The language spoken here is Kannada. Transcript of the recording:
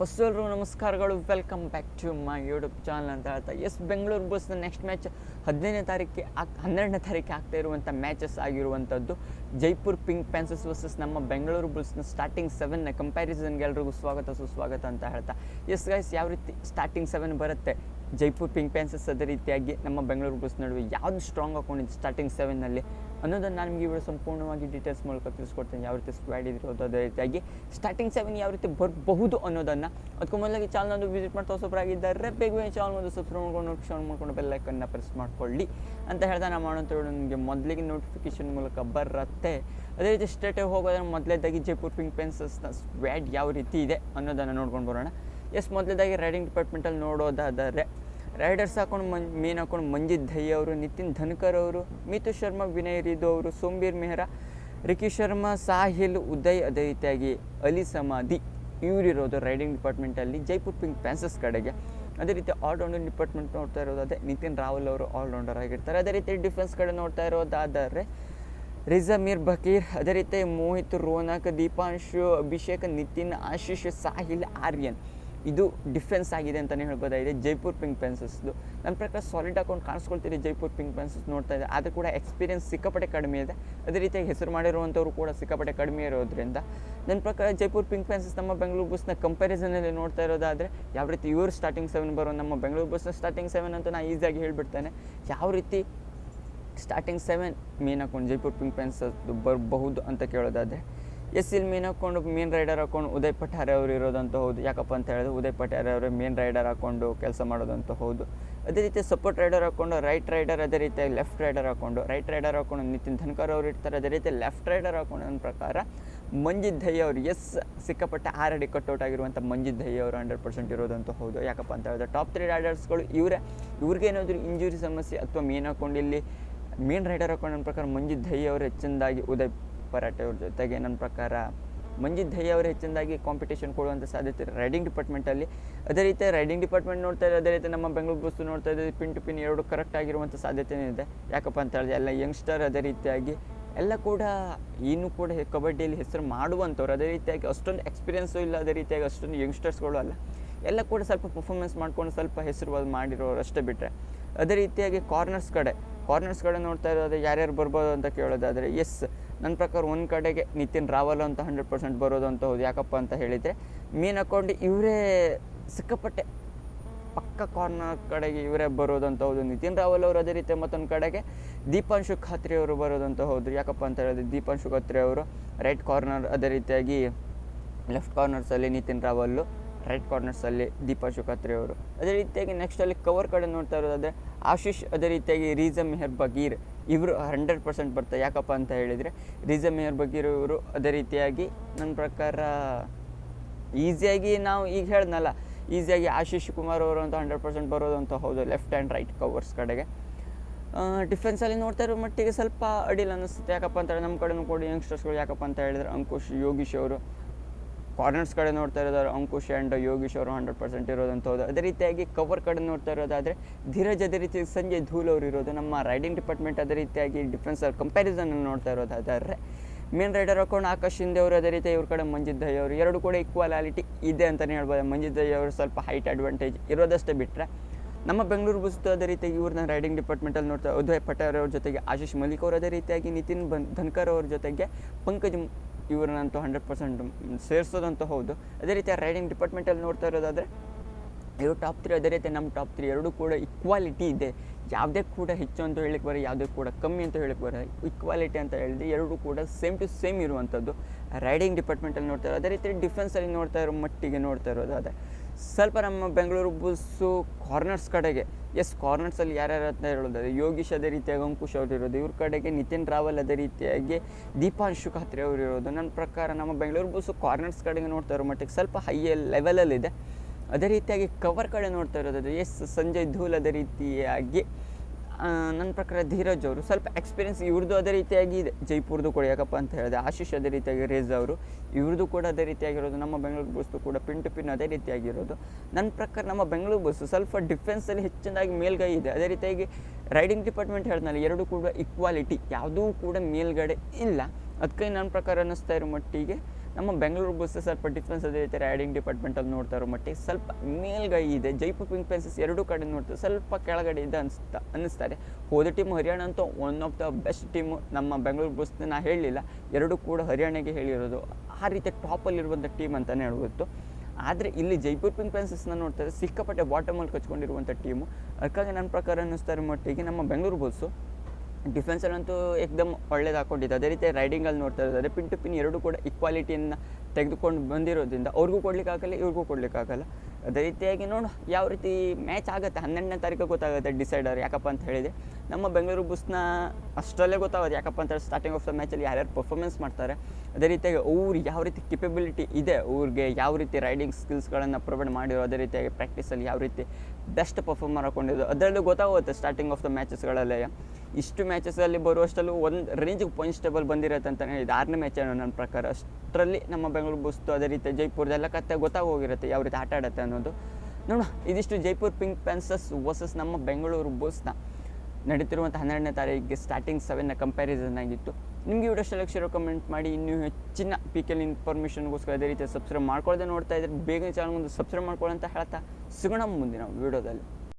ಬಸ್ಸು ಎಲ್ರು ನಮಸ್ಕಾರಗಳು. Welcome back to my YouTube channel ಅಂತ ಹೇಳ್ತಾ. ಎಸ್ ಬೆಂಗಳೂರು ಬಸ್ನ ನೆಕ್ಸ್ಟ್ ಮ್ಯಾಚ್ ಹದಿನೈದನೇ ತಾರೀಕಿಗೆ ಆಗ್, ಹನ್ನೆರಡನೇ ತಾರೀಕಿಗೆ ಆಗ್ತಾ ಇರುವಂಥ ಮ್ಯಾಚಸ್ ಆಗಿರುವಂಥದ್ದು ಜೈಪುರ್ ಪಿಂಕ್ ಪ್ಯಾನ್ಸಸ್ ವರ್ಸಸ್ ನಮ್ಮ ಬೆಂಗಳೂರು ಬುಲ್ಸ್ನ ಸ್ಟಾರ್ಟಿಂಗ್ ಸೆವೆನ್ನ ಕಂಪ್ಯಾರಿಸನ್ಗೆ ಎಲ್ರಿಗೂ ಸ್ವಾಗತ, ಸುಸ್ವಾಗತ ಅಂತ ಹೇಳ್ತಾ. ಎಸ್ ಗೈಸ್ ಯಾವ ರೀತಿ ಸ್ಟಾರ್ಟಿಂಗ್ ಸೆವೆನ್ ಬರುತ್ತೆ? ಜೈಪುರ್ ಪಿಂಕ್ ಪ್ಯಾನ್ಸಸ್ ಅದೇ ರೀತಿಯಾಗಿ ನಮ್ಮ ಬೆಂಗಳೂರು ಬುಲ್ಸ್ ನಡುವೆ ಯಾವುದು ಸ್ಟ್ರಾಂಗ್ ಹಾಕೊಂಡಿದ್ದು ಸ್ಟಾರ್ಟಿಂಗ್ ಸೆವೆನ್ನಲ್ಲಿ ಅನ್ನೋದನ್ನು ನಾನು ನಿಮಗೆ ಇವರು ಸಂಪೂರ್ಣವಾಗಿ ಡೀಟೇಲ್ಸ್ ಮೂಲಕ ತಿಳಿಸ್ಕೊಡ್ತೇನೆ. ಯಾವ ರೀತಿ ಸ್ಕ್ವಾಡ್ ಇರೋದು ಅದೇ ರೀತಿಯಾಗಿ ಸ್ಟಾರ್ಟಿಂಗ್ ಸೆವೆನ್ ಯಾವ ರೀತಿ ಬರಬಹುದು ಅನ್ನೋದನ್ನು. ಅದಕ್ಕೂ ಮೊದಲಾಗಿ ಚಾನಲ್ ವಿಸಿಟ್ ಮಾಡ್ತಾ ಹೊಸಬ್ರಾಗಿದ್ದಾರೆ ಬೇಗ ಚಾನಲ್ ಒಂದು ಸಬ್ಸ್ಕ್ರೈಬ್ ಮಾಡ್ಕೊಂಡು ನೋಟಿಫಿಕೇಶನ್ ಮಾಡ್ಕೊಂಡು ಬೆಲ್ಲೈಕನ್ನ ಪ್ರೆಸ್ ಮಾಡ್ಕೊಳ್ಳಿ. ಅಂತ ಹೇಳ್ದೆ ನಾನು ಮಾಡೋಂಥ ನಿಮಗೆ ಮೊದಲಿಗೆ ನೋಟಿಫಿಕೇಶನ್ ಮೂಲಕ ಬರುತ್ತೆ. ಅದೇ ರೀತಿ ಸ್ಟೇಟಾಗಿ ಹೋಗೋದ್ರೆ ಮೊದಲೇದಾಗಿ ಜೈಪುರ್ ಪಿಂಕ್ ಪೆನ್ಸಸ್ನ ಸ್ವ್ಯಾಡ್ ಯಾವ ರೀತಿ ಇದೆ ಅನ್ನೋದನ್ನು ನೋಡ್ಕೊಂಡು ಬರೋಣ. ಎಸ್ ಮೊದಲೇದಾಗಿ ರೈಡಿಂಗ್ ಡಿಪಾರ್ಟ್ಮೆಂಟಲ್ಲಿ ನೋಡೋದಾದರೆ ರೈಡರ್ಸ್ ಹಾಕೊಂಡು ಮನ್, ಮೇನ್ ಹಾಕೊಂಡು ಮಂಜಿತ್ ಧೈ ಅವರು, ನಿತಿನ್ ಧನ್ಕರ್ ಅವರು, ಮಿತು ಶರ್ಮಾ, ವಿನಯ್ ರಿದು ಅವರು, ಸೋಂಬೀರ್ ಮೆಹ್ರಾ, ರಿಕಿ ಶರ್ಮಾ, ಸಾಹಿಲ್, ಉದಯ್ ಅದೇ ರೀತಿಯಾಗಿ ಅಲಿ ಸಮಾಧಿ ಇವರಿರೋದು ರೈಡಿಂಗ್ ಡಿಪಾರ್ಟ್ಮೆಂಟಲ್ಲಿ ಜೈಪುರ್ ಪಿಂಕ್ ಪ್ಯಾನ್ಸಸ್ ಕಡೆಗೆ. ಅದೇ ರೀತಿ ಆಲ್ರೌಂಡರ್ ಡಿಪಾರ್ಟ್ಮೆಂಟ್ ನೋಡ್ತಾ ಇರೋದು ಅದೇ ನಿತಿನ್ ರಾಹುಲ್ ಅವರು ಆಲ್ರೌಂಡರ್ ಆಗಿರ್ತಾರೆ. ಅದೇ ರೀತಿ ಡಿಫೆನ್ಸ್ ಕಡೆ ನೋಡ್ತಾ ಇರೋದಾದರೆ ರಿಜಮೀರ್ ಬಕೀರ್, ಅದೇ ರೀತಿ ಮೋಹಿತ್, ರೋನಕ್, ದೀಪಾಂಶು, ಅಭಿಷೇಕ್, ನಿತಿನ್, ಆಶೀಶ್, ಸಾಹಿಲ್, ಆರ್ಯನ್. ಇದು ಡಿಫೆನ್ಸ್ ಆಗಿದೆ ಅಂತಲೇ ಹೇಳ್ಬೋದಾಗಿದೆ. ಜೈಪುರ್ ಪಿಂಕ್ ಪೆನ್ಸಸ್ದು ನನ್ನ ಪ್ರಕಾರ ಸಾಲಿಡ್ ಅಕೌಂಟ್ ಕಾಣಿಸ್ಕೊಳ್ತೀರಿ ಜೈಪುರ್ ಪಿಂಕ್ ಪೆನ್ಸಸ್ ನೋಡ್ತಾ ಇದೆ ಆದರೂ ಕೂಡ ಎಕ್ಸ್ಪೀರಿಯನ್ಸ್ ಸಿಕ್ಕಾಪಟ್ಟೆ ಕಡಿಮೆ ಇದೆ. ಅದೇ ರೀತಿಯಾಗಿ ಹೆಸರು ಮಾಡಿರುವಂಥವ್ರು ಕೂಡ ಸಿಕ್ಕಾಪಟ್ಟೆ ಕಡಿಮೆ ಇರೋದ್ರಿಂದ. ನನ್ನ ಪ್ರಕಾರ ಜೈಪುರ್ ಪಿಂಕ್ ಪೆನ್ಸಸ್ ನಮ್ಮ ಬೆಂಗಳೂರು ಬಸ್ನ ಕಂಪ್ಯಾರಿಸನಲ್ಲಿ ನೋಡ್ತಾ ಇರೋದಾದರೆ ಯಾವ ರೀತಿ ಇವರು ಸ್ಟಾರ್ಟಿಂಗ್ ಸೆವೆನ್ ಬರೋ ನಮ್ಮ ಬೆಂಗಳೂರು ಬಸ್ನ ಸ್ಟಾರ್ಟಿಂಗ್ ಸೆವೆನ್ ಅಂತ ನಾನು ಈಸಿಯಾಗಿ ಹೇಳಿಬಿಡ್ತೇನೆ. ಯಾವ ರೀತಿ ಸ್ಟಾರ್ಟಿಂಗ್ ಸೆವೆನ್ ಮೇನ್ ಹಾಕೊಂಡು ಜೈಪುರ್ ಪಿಂಕ್ ಪೆನ್ಸಸ್ ಬರಬಹುದು ಅಂತ ಕೇಳೋದಾದರೆ ಎಸ್ ಇಲ್ಲಿ ಮೀನು ಹಾಕ್ಕೊಂಡು, ಮೀನ್ ರೈಡರ್ ಹಾಕೊಂಡು ಉದಯ್ ಪಠಾರೆ ಅವರು ಇರೋದಂತ ಹೌದು. ಯಾಕಪ್ಪ ಅಂತ ಹೇಳಿದ್ರೆ ಉದಯ್ ಪಠಾರೆ ಅವರು ಮೇನ್ ರೈಡರ್ ಹಾಕೊಂಡು ಕೆಲಸ ಮಾಡೋದಂತ ಹೌದು. ಅದೇ ರೀತಿ ಸಪೋರ್ಟ್ ರೈಡರ್ ಹಾಕೊಂಡು ರೈಟ್ ರೈಡರ್ ಅದೇ ರೀತಿ, ಲೆಫ್ಟ್ ರೈಡರ್ ಹಾಕೊಂಡು ರೈಟ್ ರೈಡರ್ ಹಾಕೊಂಡು ನಿತಿನ್ ಧನ್ಕರ್ ಅವರು ಇರ್ತಾರೆ. ಅದೇ ರೀತಿ ಲೆಫ್ಟ್ ರೈಡರ್ ಹಾಕೊಂಡು ನನ್ನ ಪ್ರಕಾರ ಮಂಜಿತ್ ಧೈ ಅವರು, ಎಸ್ ಸಿಕ್ಕಾಪಟ್ಟೆ ಆರಡಿ ಕಟ್ಔಟ್ ಆಗಿರುವಂಥ ಮಂಜಿತ್ ಧೈ ಅವರು ಹಂಡ್ರೆಡ್ ಪರ್ಸೆಂಟ್ ಇರೋದಂತ ಹೌದು. ಯಾಕಪ್ಪ ಅಂತ ಹೇಳಿದ್ರೆ ಟಾಪ್ ತ್ರೀ ರೈಡರ್ಸ್ಗಳು ಇವರೇ ಇವ್ರಿಗೇನಾದರೂ ಇಂಜುರಿ ಸಮಸ್ಯೆ ಅಥವಾ ಮೀನು ಹಾಕೊಂಡು ಇಲ್ಲಿ ಮೇನ್ ರೈಡರ್ ಹಾಕೊಂಡು ನನ್ನ ಪ್ರಕಾರ ಮಂಜಿತ್ ಧೈ ಅವರು ಹೆಚ್ಚಿನದಾಗಿ ಉದಯ್ ಪರಾಟೆ ಅವ್ರ ಜೊತೆಗೆ ನನ್ನ ಪ್ರಕಾರ ಮಂಜಿತ್ ಧೈ ಅವರು ಹೆಚ್ಚಿನದಾಗಿ ಕಾಂಪಿಟೇಷನ್ ಕೊಡುವಂಥ ಸಾಧ್ಯತೆ ರೈಡಿಂಗ್ ಡಿಪಾರ್ಟ್ಮೆಂಟಲ್ಲಿ ಅದೇ ರೀತಿ ರೈಡಿಂಗ್ ಡಿಪಾರ್ಟ್ಮೆಂಟ್ ನೋಡ್ತಾ ಇದೆ ಅದೇ ರೀತಿ ನಮ್ಮ ಬೆಂಗಳೂರು ಬಸ್ಸು ನೋಡ್ತಾ ಇದ್ದಾರೆ ಪಿನ್ ಟು ಪಿನ್ ಎರಡು ಕರೆಕ್ಟ್ ಆಗಿರುವಂಥ ಸಾಧ್ಯತೆಯೂ ಇದೆ. ಯಾಕಪ್ಪ ಅಂತ ಹೇಳಿದ್ರೆ ಎಲ್ಲ ಯಂಗ್ಸ್ಟರ್ ಅದೇ ರೀತಿಯಾಗಿ ಎಲ್ಲ ಕೂಡ ಏನು ಕೂಡ ಕಬಡ್ಡಿಯಲ್ಲಿ ಹೆಸರು ಮಾಡುವಂಥವ್ರು ಅದೇ ರೀತಿಯಾಗಿ ಅಷ್ಟೊಂದು ಎಕ್ಸ್ಪೀರಿಯನ್ಸು ಇಲ್ಲ, ಅದೇ ರೀತಿಯಾಗಿ ಅಷ್ಟೊಂದು ಯಂಗ್ಸ್ಟರ್ಸ್ಗಳು ಅಲ್ಲ. ಎಲ್ಲ ಕೂಡ ಸ್ವಲ್ಪ ಪರ್ಫಾರ್ಮೆನ್ಸ್ ಮಾಡ್ಕೊಂಡು ಸ್ವಲ್ಪ ಹೆಸರು ಮಾಡಿರೋರು ಅಷ್ಟೇ ಬಿಟ್ಟರೆ ಅದೇ ರೀತಿಯಾಗಿ ಕಾರ್ನರ್ಸ್ ಕಡೆ ಕಾರ್ನರ್ಸ್ ಕಡೆ ನೋಡ್ತಾ ಇರೋದು ಯಾರ್ಯಾರು ಬರ್ಬೋದು ಅಂತ ಕೇಳೋದಾದರೆ ಎಸ್ ನನ್ನ ಪ್ರಕಾರ ಒಂದು ಕಡೆಗೆ ನಿತಿನ್ ರಾವಲ್ ಅಂತ ಹಂಡ್ರೆಡ್ ಪರ್ಸೆಂಟ್ ಬರೋದು ಅಂತ ಹೌದು. ಯಾಕಪ್ಪ ಅಂತ ಹೇಳಿದರೆ, ಮೀನು ಅಕೌಂಟ್ ಇವರೇ ಸಿಕ್ಕಾಪಟ್ಟೆ ಪಕ್ಕ ಕಾರ್ನರ್ ಕಡೆಗೆ ಇವರೇ ಬರೋದಂತ ಹೌದು. ನಿತಿನ್ ರಾವಲ್ ಅವರು ಅದೇ ರೀತಿ ಮತ್ತೊಂದು ಕಡೆಗೆ ದೀಪಾಂಶು ಖಾತ್ರಿ ಅವರು ಬರೋದಂತ ಹೌದು. ಯಾಕಪ್ಪ ಅಂತ ಹೇಳಿದ್ರೆ, ದೀಪಾಂಶು ಖಾತ್ರಿ ಅವರು ರೈಟ್ ಕಾರ್ನರ್ ಅದೇ ರೀತಿಯಾಗಿ ಲೆಫ್ಟ್ ಕಾರ್ನರ್ಸಲ್ಲಿ ನಿತಿನ್ ರಾವಲ್ಲು ರೈಟ್ ಕಾರ್ನರ್ಸಲ್ಲಿ ದೀಪಾ ಶುಕಾತ್ರಿ ಅವರು. ಅದೇ ರೀತಿಯಾಗಿ ನೆಕ್ಸ್ಟ್ ಅಲ್ಲಿ ಕವರ್ ಕಡೆ ನೋಡ್ತಾ ಇರೋದಾದರೆ ಆಶೀಶ್, ಅದೇ ರೀತಿಯಾಗಿ ರೀಜಾ ಮೆಹರ್ ಬಗೀರ್ ಇವರು ಹಂಡ್ರೆಡ್ ಪರ್ಸೆಂಟ್ ಬರ್ತಾರೆ. ಯಾಕಪ್ಪ ಅಂತ ಹೇಳಿದರೆ ರೀಜಾ ಮೆಹರ್ ಬಗೀರ್ ಇವರು ಅದೇ ರೀತಿಯಾಗಿ ನನ್ನ ಪ್ರಕಾರ ಈಸಿಯಾಗಿ ನಾವು ಈಗ ಹೇಳ್ದಲ್ಲ ಈಸಿಯಾಗಿ ಆಶೀಶ್ ಕುಮಾರ್ ಅವರು ಅಂತ ಹಂಡ್ರೆಡ್ ಪರ್ಸೆಂಟ್ ಬರೋದು ಅಂತ ಹೌದು ಲೆಫ್ಟ್ ಆ್ಯಂಡ್ ರೈಟ್ ಕವರ್ಸ್ ಕಡೆಗೆ. ಡಿಫೆನ್ಸಲ್ಲಿ ನೋಡ್ತಾ ಇರೋ ಮಟ್ಟಿಗೆ ಸ್ವಲ್ಪ ಅಡಿಲ್ ಅನ್ನಿಸುತ್ತೆ. ಯಾಕಪ್ಪ ಅಂತ ನಮ್ಮ ಕಡೆನೂ ಕೂಡ ಯಂಗ್ಸ್ಟರ್ಸ್ಗಳು ಯಾಕಪ್ಪ ಅಂತ ಹೇಳಿದ್ರೆ ಅಂಕುಶ್, ಯೋಗೀಶ್ ಅವರು ಕಾರ್ನರ್ಸ್ ಕಡೆ ನೋಡ್ತಾ ಇರೋದಾದ್ರೆ ಅಂಕುಶ್ ಆ್ಯಂಡ್ ಯೋಗೀಶ್ ಅವರು ಹಂಡ್ರೆಡ್ ಪರ್ಸೆಂಟ್ ಇರೋದಂತ ಹೌದು. ಅದೇ ರೀತಿಯಾಗಿ ಕವರ್ ಕಡೆ ನೋಡ್ತಾ ಇರೋದಾದರೆ ಧೀರಜ್ ಅದೇ ರೀತಿ ಸಂಜಯ್ ಧೂಲ್ ಅವರು ಇರೋದು. ನಮ್ಮ ರೈಡಿಂಗ್ ಡಿಪಾರ್ಟ್ಮೆಂಟ್ ಅದೇ ರೀತಿಯಾಗಿ ಡಿಫ್ರೆನ್ಸ್ ಕಂಪ್ಯಾರಿಸನ್ ನೋಡ್ತಾ ಇರೋದಾದರೆ ಮೇನ್ ರೈಡರ್ ಹಾಕೊಂಡು ಆಕಾಶ್ ಶಿಂದೆ ಅವರು ಅದೇ ರೀತಿ ಇವ್ರ ಕಡೆ ಮಂಜಿತ್ ದಯ್ಯ ಅವರು. ಎರಡು ಕೂಡ ಈಕ್ವಾಲಿಟಿ ಇದೆ ಅಂತಲೇ ಹೇಳ್ಬೋದು. ಮಂಜಿತ್ ಅವರು ಸ್ವಲ್ಪ ಹೈಟ್ ಅಡ್ವಾಂಟೇಜ್ ಇರೋದಷ್ಟೇ ಬಿಟ್ಟರೆ ನಮ್ಮ ಬೆಂಗಳೂರು ಬುಸ್ತು ಅದೇ ರೀತಿಯಾಗಿ ಇವ್ರನ್ನ ರೈಡಿಂಗ್ ಡಿಪಾರ್ಟ್ಮೆಂಟಲ್ಲಿ ನೋಡ್ತಾ ಉದಯ್ ಪಟೇಲ್ ಅವ್ರ ಜೊತೆಗೆ ಆಶೀಶ್ ಮಲಿಕ್ ಅವರು ಅದೇ ರೀತಿಯಾಗಿ ನಿತಿನ್ ಬನ್ ಧನ್ಕರ್ ಅವ್ರ ಜೊತೆಗೆ ಪಂಕಜ್ ಇವ್ರನ್ನಂತೂ ಹಂಡ್ರೆಡ್ ಪರ್ಸೆಂಟ್ ಸೇರಿಸೋದಂತೂ ಹೌದು. ಅದೇ ರೀತಿ ರೈಡಿಂಗ್ ಡಿಪಾರ್ಟ್ಮೆಂಟಲ್ಲಿ ನೋಡ್ತಾ ಇರೋದಾದರೆ, ಇವರು ಟಾಪ್ ತ್ರೀ ಅದೇ ರೀತಿ ನಮ್ಮ ಟಾಪ್ ತ್ರೀ ಎರಡೂ ಕೂಡ ಇಕ್ವಾಲಿಟಿ ಇದೆ. ಯಾವುದೇ ಕೂಡ ಹೆಚ್ಚು ಅಂತ ಹೇಳಕ್ಕೆ ಬರೋ, ಯಾವುದೇ ಕೂಡ ಕಮ್ಮಿ ಅಂತ ಹೇಳಕ್ಕೆ ಬರೋ ಇಕ್ವಾಲಿಟಿ ಅಂತ ಹೇಳಿದ್ರೆ ಎರಡೂ ಕೂಡ ಸೇಮ್ ಟು ಸೇಮ್ ಇರುವಂಥದ್ದು. ರೈಡಿಂಗ್ ಡಿಪಾರ್ಟ್ಮೆಂಟಲ್ಲಿ ನೋಡ್ತಾ ಇರೋ ಅದೇ ರೀತಿ ಡಿಫೆನ್ಸಲ್ಲಿ ನೋಡ್ತಾ ಇರೋ ಮಟ್ಟಿಗೆ ನೋಡ್ತಾ ಇರೋದಾದರೆ ಸ್ವಲ್ಪ ನಮ್ಮ ಬೆಂಗಳೂರು ಬುಸ್ಸು ಕಾರ್ನರ್ಸ್ ಕಡೆಗೆ. ಎಸ್ ಕಾರ್ನರ್ಸಲ್ಲಿ ಯಾರ್ಯಾರು ಅಂತ ಹೇಳೋದಾದ್ರೆ ಯೋಗೀಶ್ ಅದೇ ರೀತಿಯಾಗಿ, ಅಂಕುಶ್ ಅವರು ಇರೋದು. ಇವ್ರ ಕಡೆಗೆ ನಿತಿನ್ ರಾವಲ್ ಅದೇ ರೀತಿಯಾಗಿ ದೀಪಾಂಶು ಖಾತ್ರಿ ಅವರು ಇರೋದು. ನನ್ನ ಪ್ರಕಾರ ನಮ್ಮ ಬೆಂಗಳೂರು ಬುಸ್ಸು ಕಾರ್ನರ್ಸ್ ಕಡೆಗೆ ನೋಡ್ತಾ ಇರೋ ಮಟ್ಟಿಗೆ ಸ್ವಲ್ಪ ಹೈ ಲೆವೆಲಲ್ಲಿದೆ ಅದೇ ರೀತಿಯಾಗಿ ಕವರ್ ಕಡೆ ನೋಡ್ತಾ ಇರೋದು. ಎಸ್ ಸಂಜಯ್ ಧೂಲ್ ಅದೇ ರೀತಿಯಾಗಿ ನನ್ನ ಪ್ರಕಾರ ಧೀರಜ್ ಅವರು ಸ್ವಲ್ಪ ಎಕ್ಸ್ಪೀರಿಯನ್ಸ್ ಇವ್ರದ್ದು ಅದೇ ರೀತಿಯಾಗಿ ಇದೆ. ಜೈಪುರ್ದು ಕೂಡ ಯಾಕಪ್ಪ ಅಂತ ಹೇಳಿದೆ ಆಶೀಶ್ ಅದೇ ರೀತಿಯಾಗಿ, ರೇಜ್ ಅವರು ಇವ್ರದ್ದು ಕೂಡ ಅದೇ ರೀತಿಯಾಗಿರೋದು, ನಮ್ಮ ಬೆಂಗಳೂರು ಬಸ್ಸು ಕೂಡ ಪಿನ್ ಟು ಪಿನ್ ಅದೇ ರೀತಿಯಾಗಿರೋದು. ನನ್ನ ಪ್ರಕಾರ ನಮ್ಮ ಬೆಂಗಳೂರು ಬಸ್ಸು ಸ್ವಲ್ಪ ಡಿಫೆನ್ಸಲ್ಲಿ ಹೆಚ್ಚಿನದಾಗಿ ಮೇಲ್ಗೈ ಇದೆ. ಅದೇ ರೀತಿಯಾಗಿ ರೈಡಿಂಗ್ ಡಿಪಾರ್ಟ್ಮೆಂಟ್ ಹೇಳಿದ್ನಲ್ಲ, ಎರಡೂ ಕೂಡ ಈಕ್ವಾಲಿಟಿ ಯಾವುದೂ ಕೂಡ ಮೇಲ್ಗಡೆ ಇಲ್ಲ. ಅದಕ್ಕೆ ನನ್ನ ಪ್ರಕಾರ ಅನ್ನಿಸ್ತಾ ಇರೋ ಮಟ್ಟಿಗೆ ನಮ್ಮ ಬೆಂಗಳೂರು ಬುಲ್ಸ್ ಸ್ವಲ್ಪ ಡಿಫ್ರೆನ್ಸ್ ಅದೇ ರೀತಿ ರೈಡಿಂಗ್ ಡಿಪಾರ್ಟ್ಮೆಂಟಲ್ಲಿ ನೋಡ್ತಾ ಇರೋ ಮಟ್ಟಿಗೆ ಸ್ವಲ್ಪ ಮೇಲ್ಗೈ ಇದೆ. ಜೈಪುರ್ ಪಿಂಕ್ ಪೆನ್ಸಸ್ ಎರಡೂ ಕಡೆ ನೋಡ್ತಾರೆ ಸ್ವಲ್ಪ ಕೆಳಗಡೆ ಇದೆ ಅನಿಸ್ತಾ ಅನ್ನಿಸ್ತಾರೆ ಹೋದ ಟೀಮ್ ಹರಿಯಾಣ ಅಂತೂ one of the best team ನಮ್ಮ ಬೆಂಗಳೂರು ಬುಲ್ಸ್ ನಾ ಹೇಳಲಿಲ್ಲ ಎರಡೂ ಕೂಡ ಹರಿಯಾಣಗೆ ಹೇಳಿರೋದು. ಆ ರೀತಿ ಟಾಪಲ್ಲಿರುವಂಥ ಟೀಮ್ ಅಂತಲೇ ಹೇಳ್ಬೋದು. ಆದರೆ ಇಲ್ಲಿ ಜೈಪುರ್ ಪಿಂಕ್ ಪೆನ್ಸಸ್ನ ನೋಡ್ತಾರೆ ಸಿಕ್ಕಾಪಟ್ಟೆ ಬಾಟಮಲ್ಲಿ ಕಚ್ಕೊಂಡಿರುವಂಥ ಟೀಮು ಅದಕ್ಕಾಗಿ ನನ್ನ ಪ್ರಕಾರ ಅನ್ನಿಸ್ತಾರೆ ಮಟ್ಟಿಗೆ ನಮ್ಮ ಬೆಂಗಳೂರು ಬುಲ್ಸು ಡಿಫೆನ್ಸಲ್ಲಂತೂ ಏಕ್ದಮ್ ಒಳ್ಳೇದು ಹಾಕೊಂಡಿದ್ದು ಅದೇ ರೀತಿ ರೈಡಿಂಗಲ್ಲಿ ನೋಡ್ತಾ ಇದ್ದಾರೆ ಪಿನ್ ಟು ಪಿನ್ ಎರಡೂ ಕೂಡ ಇಕ್ವಾಲಿಟಿಯನ್ನು ತೆಗೆದುಕೊಂಡು ಬಂದಿರೋದ್ರಿಂದ ಅವ್ರಿಗೂ ಕೊಡ್ಲಿಕ್ಕಾಗಲ್ಲ ಇವ್ರಿಗೂ ಕೊಡಲಿಕ್ಕಾಗಲ್ಲ ಅದೇ ರೀತಿಯಾಗಿ ನೋಡು, ಯಾವ ರೀತಿ ಮ್ಯಾಚ್ ಆಗುತ್ತೆ. ಹನ್ನೆರಡನೇ ತಾರೀಕು ಗೊತ್ತಾಗುತ್ತೆ ಡಿಸೈಡರ್ ಯಾಕಪ್ಪ ಅಂತ ಹೇಳಿದರೆ. ನಮ್ಮ ಬೆಂಗಳೂರು ಬುಸ್ನ ಅಷ್ಟರಲ್ಲೇ ಗೊತ್ತಾಗುತ್ತೆ ಯಾಕಪ್ಪ ಅಂತ ಸ್ಟಾರ್ಟಿಂಗ್ ಆಫ್ ದ ಮ್ಯಾಚಲ್ಲಿ ಯಾರ್ಯಾರು ಪರ್ಫಾರ್ಮೆನ್ಸ್ ಮಾಡ್ತಾರೆ. ಅದೇ ರೀತಿಯಾಗಿ ಅವ್ರು ಯಾವ ರೀತಿ ಕೆಪಬಿಲಿಟಿ ಇದೆ, ಅವ್ರಿಗೆ ಯಾವ ರೀತಿ ರೈಡಿಂಗ್ ಸ್ಕಿಲ್ಸ್ಗಳನ್ನು ಪ್ರೊವೈಡ್ ಮಾಡಿರೋ, ಅದೇ ರೀತಿಯಾಗಿ ಪ್ರಾಕ್ಟೀಸಲ್ಲಿ ಯಾವ ರೀತಿ ಬೆಸ್ಟ್ ಪರ್ಫಾರ್ಮರ್ ಹಾಕೊಂಡಿದ್ದು ಅದರಲ್ಲೂ ಗೊತ್ತಾಗುತ್ತೆ ಸ್ಟಾರ್ಟಿಂಗ್ ಆಫ್ ದ ಮ್ಯಾಚಸ್ಗಳಲ್ಲೇ ಇಷ್ಟು ಮ್ಯಾಚಸಲ್ಲಿ ಬರುವಷ್ಟಲ್ಲೂ ಒಂದು ರೇಂಜಿಗೆ ಪಾಯಿಂಟ್ಸ್ ಟೇಬಲ್ ಬಂದಿರುತ್ತೆ ಅಂತಲೇ ಹೇಳಿದ್ದು. ಆರನೇ ಮ್ಯಾಚ್ ಏನೋ ನನ್ನ ಪ್ರಕಾರ. ಅಷ್ಟರಲ್ಲಿ ನಮ್ಮ ಬೆಂಗಳೂರು ಬುಸ್ತು ಅದೇ ರೀತಿ ಜೈಪುರದೆಲ್ಲ ಕತ್ತೆ ಗೊತ್ತಾಗೋಗಿರುತ್ತೆ ಯಾವ ರೀತಿ ಆಟ ಆಡುತ್ತೆ ಅನ್ನೋದು. ನೋಡೋಣ, ಇದಿಷ್ಟು ಜೈಪುರ್ ಪಿಂಕ್ ಪ್ಯಾನ್ಸಸ್ ವರ್ಸಸ್ ನಮ್ಮ ಬೆಂಗಳೂರು ಬುಸ್ನ ನಡೀತಿರುವಂಥ ಹನ್ನೆರಡನೇ ತಾರೀಕಿಗೆ ಸ್ಟಾರ್ಟಿಂಗ್ ಸೆವೆನ್ನ ಕಂಪ್ಯಾರಿಸನ್ ಆಗಿತ್ತು. ನಿಮಗೆ ವಿಡಿಯೋ ಲಕ್ಷ ಕಮೆಂಟ್ ಮಾಡಿ. ಇನ್ನೂ ಹೆಚ್ಚಿನ ಪಿ ಕೆಲ್ ಇನ್ಫಾರ್ಮೇಷನ್ಗೋಸ್ಕರ ಅದೇ ರೀತಿ ಸಬ್ಸ್ಕ್ರೈಬ್ ಮಾಡ್ಕೊಳ್ಳದೆ ನೋಡ್ತಾ ಇದ್ರೆ ಬೇಗ ಚಾನಲ್ ಒಂದು ಸಬ್ಸ್ಕ್ರೈಬ್ ಮಾಡ್ಕೊಳ್ಳೋಂತ ಹೇಳ್ತಾ ಸಿಗೋಣ ಮುಂದಿನ ವಿಡಿಯೋದಲ್ಲಿ